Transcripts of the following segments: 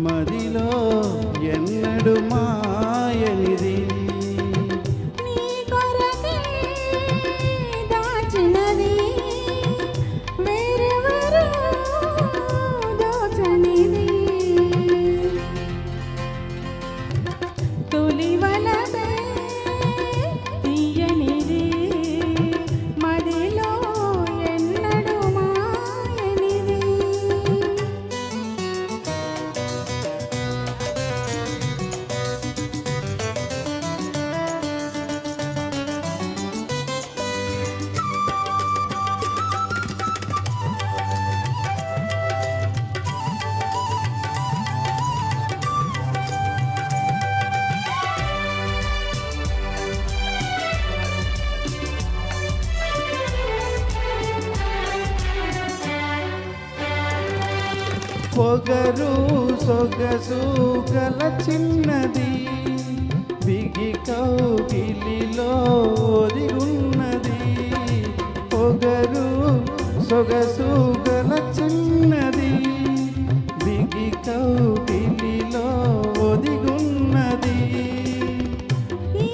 తీయనిది మదిలో పొగరు సొగసు గల చిన్నది. బిగి కౌగిలిలో ఒదిగున్నది. పొగరు సొగసు గల చిన్నది. బిగి కౌగిలిలో ఒదిగున్నది. ఈ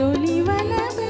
తొలివలపే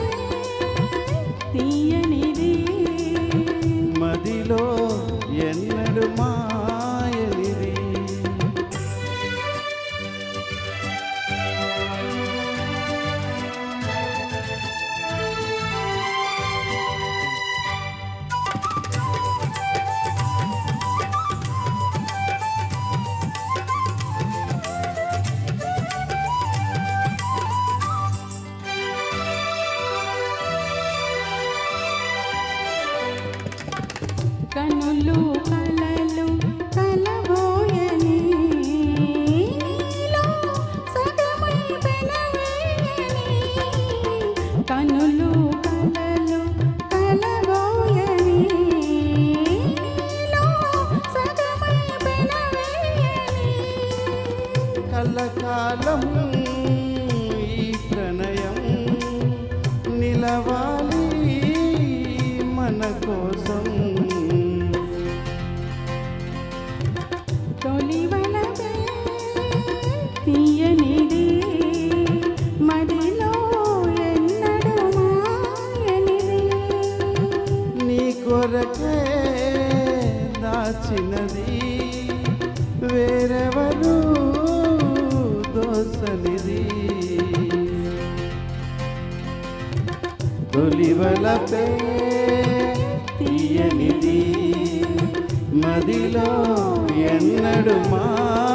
కనులు కలలు కలబోయని నీలో సగమై పెనవేయని కనులు కలలు కలబోయని నీలో సగమై పెనవేయని కలకాలం ఈ ప్రణయం నిలవాలి మన కోసం. తీయనిది. మదిలో ఎన్నడు మాయనిది. నీ కొరకే దాచినది. వేరెవరు దోసనిది. తొలివలపే తీయనిది. మదిలో ఎన్నడు మా